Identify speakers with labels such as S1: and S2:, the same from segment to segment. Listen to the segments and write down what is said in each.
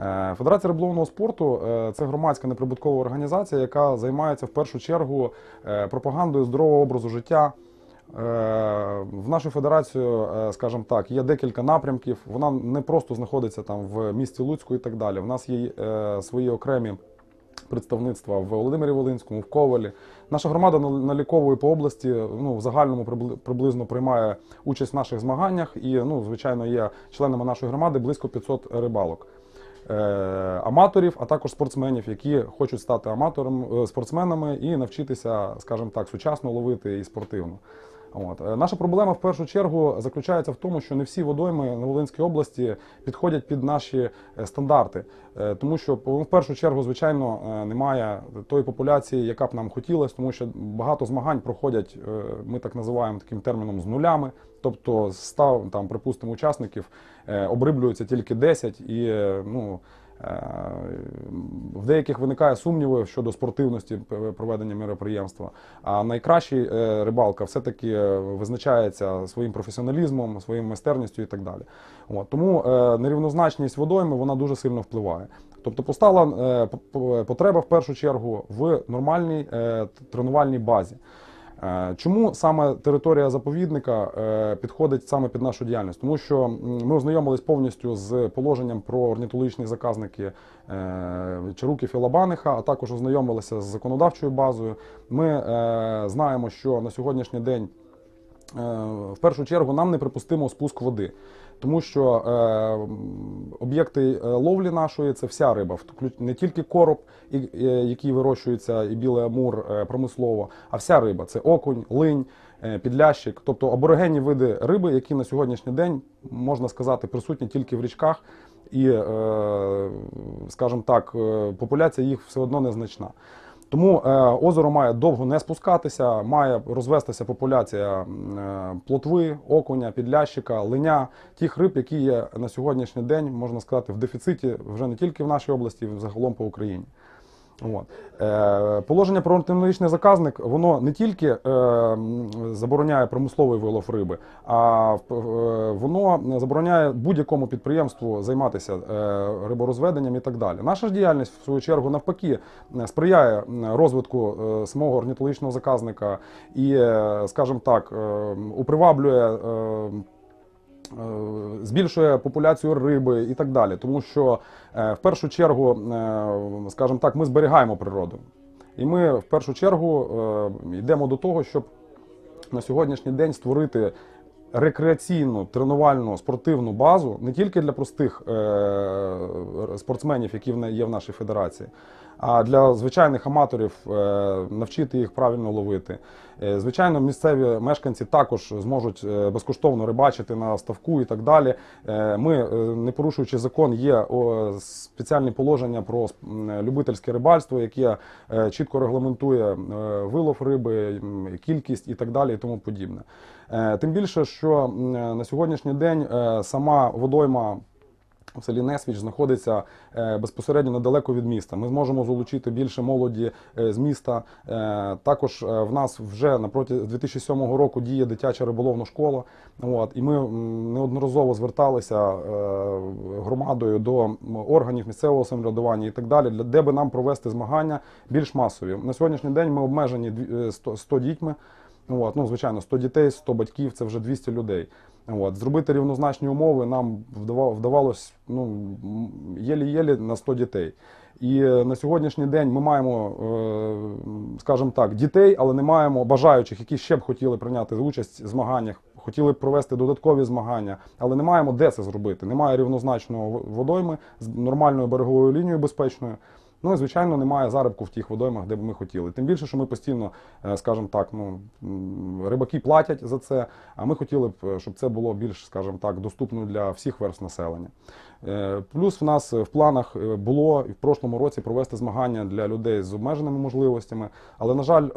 S1: Е, Федерація риболовного спорту е, це громадська неприбуткова організація, яка займається в першу чергу е, пропагандою здорового образу життя. В нашу федерацію, скажімо так, є декілька напрямків. Вона не просто знаходиться там в місті Луцьку і так далі. В нас є свої окремі представництва в Володимирі Волинському, в Ковалі. Наша громада нал- наліковує по області, ну, в загальному приблизно приймає участь в наших змаганнях і, ну, звичайно, є членами нашої громади близько 500 рибалок. Е, аматорів, а також спортсменів, які хочуть стати аматором, е, спортсменами і навчитися, скажімо так, сучасно ловити і спортивно. От. Е, Наша проблема в першу чергу заключається в тому, що не всі водойми на Волинській області підходять під наші е, стандарти. Е, Тому що в першу чергу, звичайно, немає тої популяції, яка б нам хотілося, тому що багато змагань проходять, ми так називаємо таким терміном з нулями. Тобто 100, там, припустимо, учасників обриблюється тільки 10 і ну. Е, В деяких виникає сумніви щодо спортивності проведення мероприємства. А найкращий е, рибалка все-таки е, визначається своїм професіоналізмом, своєю майстерністю і так далі. От. Тому нерівнозначність водойми вона дуже сильно впливає. Тобто постала потреба в першу чергу в нормальній тренувальній базі. Е, Чому саме територія заповідника е, підходить саме під нашу діяльність? Тому що ми ознайомились повністю з положенням про орнітологічні заказники е, Чаруків і Лабаниха, а також ознайомилися з законодавчою базою. Ми знаємо, що на сьогоднішній день в першу чергу нам не припустимо спуск води. Тому що е, об'єкти е, ловлі нашої це вся риба, не тільки короб, е, який вирощується, і білий амур е, промислово, а вся риба. Це окунь, линь, підлящик, тобто аборигенні види риби, які на сьогоднішній день можна сказати присутні тільки в річках, і, скажімо так, популяція їх все одно незначна. Тому е, озеро має довго не спускатися, має розвестися популяція е, плотви, окуня, підлящика, линя, тих риб, які є на сьогоднішній день, можна сказати, в дефіциті вже не тільки в нашій області, а загалом по Україні. От. Е, положення про антимонічний заказник воно не тільки е, забороняє промисловий вилов риби, а е, воно забороняє будь-якому підприємству займатися е, риборозведенням і так далі. Наша ж діяльність, в свою чергу, навпаки, е, сприяє розвитку е, самого орнітологічного заказника і, е, скажімо так, е, уприваблює. е, е, збільшує популяцію риби і так далі. Тому що е, в першу чергу, е, скажімо так, ми зберігаємо природу. І ми в першу чергу е, йдемо до того, щоб на сьогоднішній день створити рекреаційну тренувальну спортивну базу не тільки для простих е, спортсменів, які є в нашій федерації, а для звичайних аматорів е, навчити їх правильно ловити. Е, Звичайно, місцеві мешканці також зможуть е, безкоштовно рибачити на ставку і так далі. Ми, не порушуючи закон, є спеціальні положення про любительське рибальство, яке чітко регламентує вилов риби, кількість і так далі, і тому подібне. Тим більше, що на сьогоднішній день сама водойма. В селі Несвіч знаходиться е, безпосередньо недалеко від міста. Ми зможемо залучити більше молоді е, з міста. Е, також в нас вже напроти 2007 року діє дитяча риболовна школа. От, і ми неодноразово зверталися громадою до органів місцевого самоврядування і так далі, для де би нам провести змагання більш масові. На сьогоднішній день ми обмежені дві- е, 100, 100 дітьми. От, ну, звичайно, 100 дітей, 100 батьків це вже 200 людей. От, зробити рівнозначні умови нам вдава- вдавалось ну, єлі-єлі на 100 дітей. І е, на сьогоднішній день ми маємо, е, скажімо так, дітей, але не маємо бажаючих, які ще б хотіли прийняти участь в змаганнях, хотіли б провести додаткові змагання, але не маємо де це зробити. Немає рівнозначного водойми з нормальною береговою лінією безпечною. Ну і звичайно немає заробку в тих водоймах, де б ми хотіли. Тим більше, що ми постійно, е, скажімо так, ну рибаки платять за це. А ми хотіли б, е, щоб це було більш, скажімо так, доступно для всіх верств населення. Е, Плюс в нас в планах було в прошлому році провести змагання для людей з обмеженими можливостями. Але, на жаль,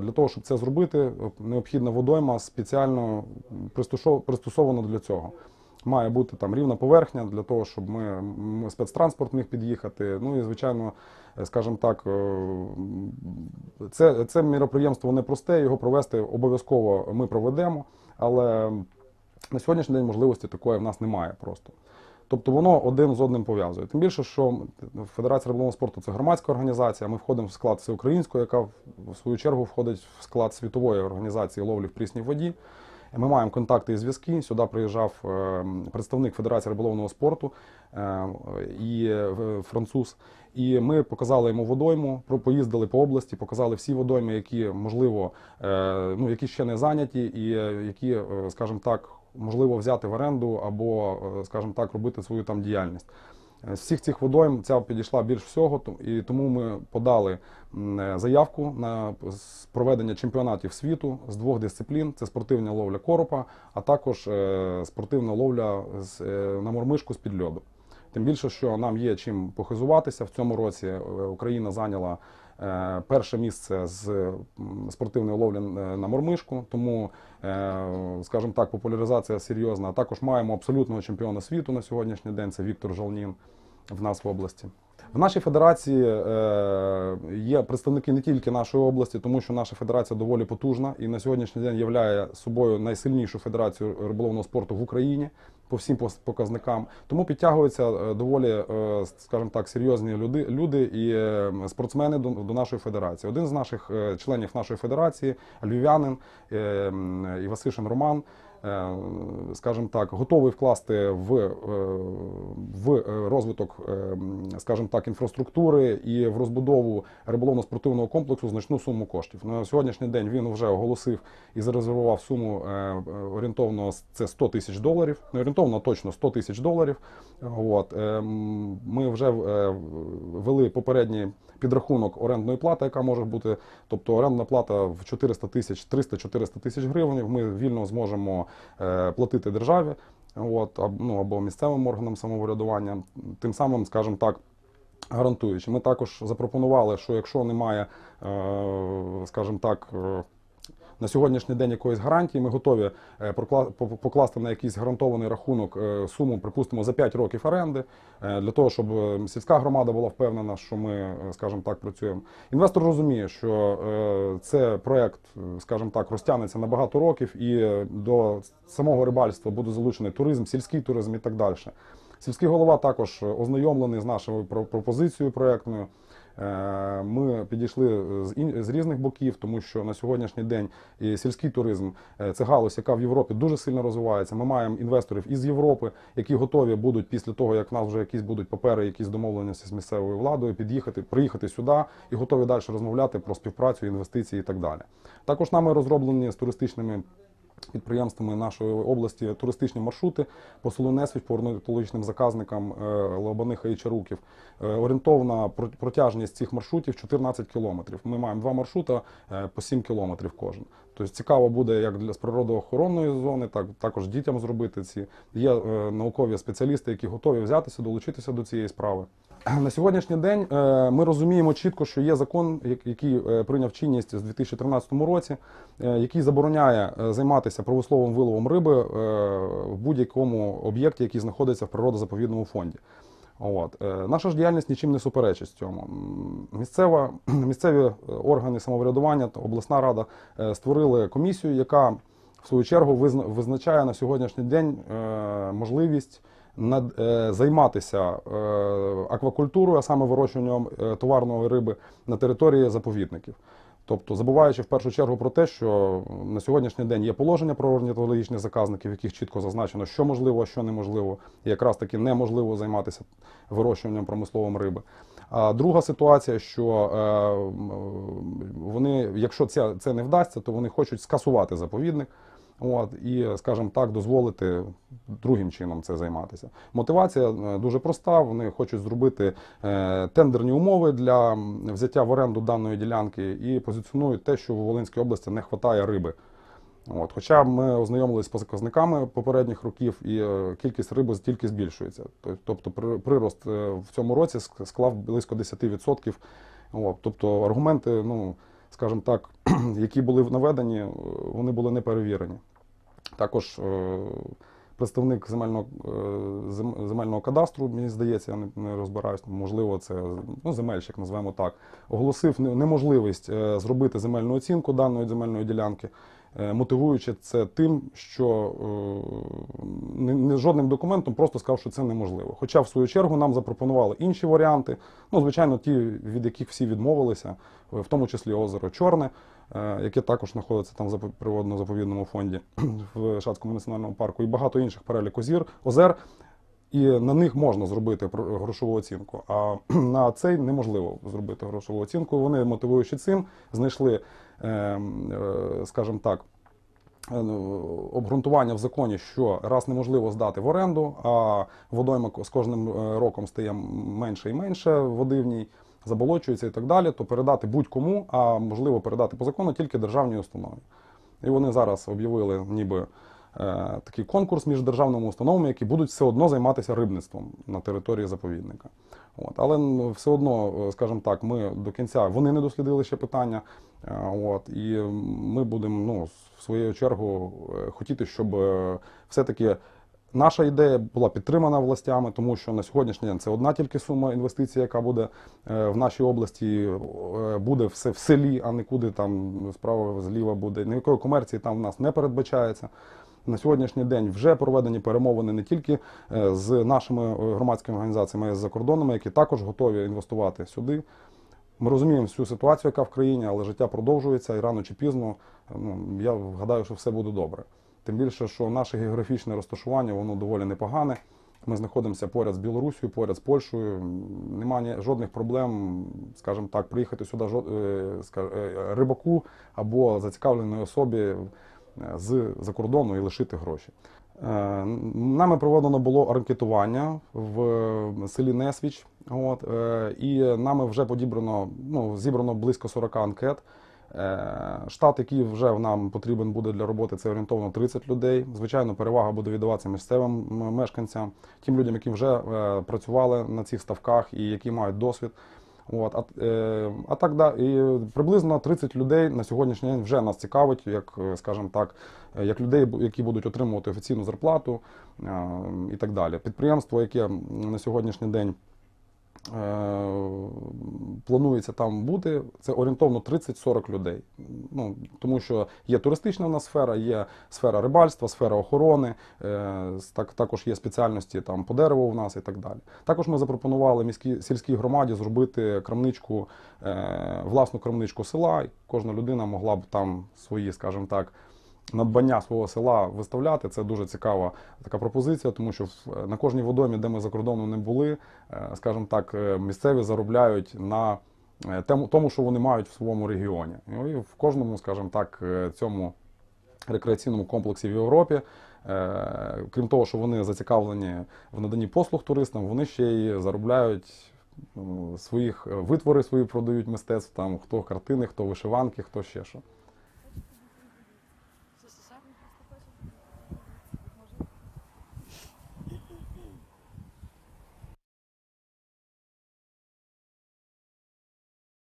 S1: для того, щоб це зробити, необхідна водойма спеціально пристосов- пристосована для цього. Має бути там рівна поверхня для того, щоб ми, м, спецтранспорт міг під'їхати. Ну і звичайно, скажімо так, е, це, це міроприємство непросте, його провести обов'язково ми проведемо, але на сьогоднішній день можливості такої в нас немає просто. Тобто воно один з одним пов'язує. Тим більше, що Федерація риболовного спорту це громадська організація. Ми входимо в склад всеукраїнської, яка в свою чергу входить в склад світової організації ловлі в прісній воді. Ми маємо контакти і зв'язки. Сюди приїжджав е, представник Федерації риболовного спорту е, і е, француз. І ми показали йому водойму, поїздили по області, показали всі водойми, які можливо, ну які ще не зайняті, і які, скажімо так, можливо взяти в оренду або, скажімо так, робити свою там діяльність. Е, З всіх цих водойм ця підійшла більш всього, і тому ми подали е, заявку на проведення чемпіонатів світу з двох дисциплін: це спортивна ловля коропа, а також е, спортивна ловля на мормишку з під льоду. Тим більше, що нам є чим похизуватися. В цьому році е, Україна зайняла е, перше місце з спортивної ловлі е, на мормишку, тому, скажімо так, популяризація серйозна. А також маємо абсолютного чемпіона світу на сьогоднішній день. Це Віктор Жолнін в нас в області. В нашій федерації є представники не тільки нашої області, тому що наша федерація доволі потужна і на сьогоднішній день є собою найсильнішу федерацію риболовного спорту в Україні по всім показникам. Тому підтягуються е, доволі, е, скажімо так, серйозні люди, люди і е, спортсмени до, нашої федерації. Один з наших членів нашої федерації, львів'янин Івасишин Роман. Е, Скажімо так, готовий вкласти в, е, в розвиток, е, м, скажімо так, інфраструктури і в розбудову риболовно-спортивного комплексу значну суму коштів. На сьогоднішній день він вже оголосив і зарезервував суму орієнтовно це 100 тисяч доларів. Не орієнтовно точно 100 тисяч доларів. От ми вже вели попередній підрахунок орендної плати, яка може бути. Тобто орендна плата в 400 тисяч, 300-400 тисяч гривень. Ми вільно зможемо платити державі. От, ну, або місцевим органам самоврядування, тим самим, скажімо так, гарантуючи. Ми також запропонували, що якщо немає, е, скажімо так, е, на сьогоднішній день якоїсь гарантії, ми готові е, покласти на якийсь гарантований рахунок е, суму, припустимо, за 5 років оренди, е, для того, щоб сільська громада була впевнена, що ми, скажімо так, працюємо. Інвестор розуміє, що це проект, скажімо так, розтягнеться на багато років, і до самого рибальства буде залучений туризм, сільський туризм і так далі. Сільський голова також ознайомлений з нашою про- пропозицією проектною. Е, Ми підійшли з, ін- з різних боків, тому що на сьогоднішній день і сільський туризм е, це галузь, яка в Європі дуже сильно розвивається. Ми маємо інвесторів із Європи, які готові будуть після того, як в нас вже якісь будуть папери, якісь домовленості з місцевою владою, під'їхати, приїхати сюди і готові далі розмовляти про співпрацю, інвестиції і так далі. Також нами розроблені з туристичними підприємствами нашої області туристичні маршрути по селу Несвіч, по орнітологічним заказникам е, Лобаниха і Чаруків. Е, Орієнтовна протяжність цих маршрутів 14 кілометрів. Ми маємо два маршрути е, по 7 кілометрів кожен. Тобто цікаво буде як для природоохоронної зони, так також дітям зробити ці. Є наукові спеціалісти, які готові взятися, долучитися до цієї справи. На сьогоднішній день е, ми розуміємо чітко, що є закон, який е, прийняв чинність з 2013 році, е, який забороняє займатися промисловим виловом риби в будь-якому об'єкті, який знаходиться в природозаповідному фонді. От. Наша ж діяльність нічим не суперечить цьому. Місцева, місцеві органи самоврядування та обласна рада створили комісію, яка в свою чергу визна- визначає на сьогоднішній день можливість над, е, займатися е, аквакультурою, а саме вирощуванням е, товарної риби на території заповідників. Тобто забуваючи в першу чергу про те, що на сьогоднішній день є положення про орнітологічних заказників, в яких чітко зазначено, що можливо, а що неможливо, і якраз таки неможливо займатися вирощуванням промисловим риби. А друга ситуація, що е, вони, якщо це, це не вдасться, то вони хочуть скасувати заповідник. От, і, скажімо так, дозволити другим чином це займатися. Мотивація е, дуже проста. Вони хочуть зробити е, тендерні умови для взяття в оренду даної ділянки і позиціонують те, що в Волинській області не вистачає риби. От, хоча ми ознайомилися з показниками попередніх років, і е, кількість риби тільки збільшується. Тобто при- прирост в цьому році склав близько 10%. От, тобто аргументи, ну, скажімо так, які були наведені, вони були не перевірені. Також е, представник земельного, е, земельного кадастру, мені здається, я не, розбираюсь, можливо, це ну, земельщик, називаємо так, оголосив неможливість е, зробити земельну оцінку даної земельної ділянки, мотивуючи це тим, що е, не, не, жодним документом просто сказав, що це неможливо. Хоча, в свою чергу, нам запропонували інші варіанти. Ну, звичайно, ті, від яких всі відмовилися, в тому числі озеро Чорне, е, яке також знаходиться там в запо- природно-заповідному фонді в Шацькому національному парку, і багато інших перелік озір, озер. І на них можна зробити грошову оцінку. А на цей неможливо зробити грошову оцінку. Вони, мотивуючи цим, знайшли, е, е, скажімо так, е, ну, обґрунтування в законі, що раз неможливо здати в оренду, а водойма з кожним е, роком стає менше і менше води в ній, заболочується і так далі, то передати будь-кому, а можливо передати по закону тільки державній установі. І вони зараз об'явили ніби е, такий конкурс між державними установами, які будуть все одно займатися рибництвом на території заповідника. От. Але все одно, е, скажімо так, ми до кінця вони не дослідили ще питання. е, От, і ми будемо ну, в свою чергу е, хотіти, щоб все-таки наша ідея була підтримана властями, тому що на сьогоднішній день це одна тільки сума інвестицій, яка буде в нашій області, буде все в селі, а не куди там справа зліва буде. Ніякої комерції там в нас не передбачається. На сьогоднішній день вже проведені перемовини не тільки е, з нашими е, громадськими організаціями, а й з закордонними, які також готові інвестувати сюди. Ми розуміємо всю ситуацію, яка в країні, але життя продовжується і рано чи пізно. Ну я гадаю, що все буде добре. Тим більше, що наше географічне розташування воно доволі непогане. Ми знаходимося поряд з Білорусією, поряд з Польщею. Немає жодних проблем, скажімо так, приїхати сюди е, е, рибаку або зацікавленої особі е, з за кордону і лишити гроші. Е, Нами проведено було анкетування в селі Несвіч. От, е, і нами вже подібрано, ну, зібрано близько 40 анкет. Е, Штат, який вже нам потрібен буде для роботи, це орієнтовно 30 людей. Звичайно, перевага буде віддаватися місцевим мешканцям, тим людям, які вже е, працювали на цих ставках і які мають досвід. От, а, е, а так да, і приблизно 30 людей на сьогоднішній день вже нас цікавить, як, е, скажімо так, е, як людей, які будуть отримувати офіційну зарплату е, і так далі. Підприємство, яке на сьогоднішній день планується там бути, це орієнтовно 30-40 людей. Ну, тому що є туристична в нас сфера, є сфера рибальства, сфера охорони, е, так, також є спеціальності там, по дереву в нас і так далі. Також ми запропонували міській сільській громаді зробити крамничку, е, власну крамничку села. і Кожна людина могла б там свої, скажімо так, надбання свого села виставляти. Це дуже цікава така пропозиція, тому що на кожній водомі, де ми за кордоном не були, е, скажімо так, е, місцеві заробляють на е, тому, що вони мають в своєму регіоні. Ну, І в кожному, скажімо так, цьому рекреаційному комплексі в Європі. Крім того, що вони зацікавлені в наданні послуг туристам, вони ще й заробляють своїх витвори свої продають мистецтв, там хто картини, хто вишиванки, хто ще що.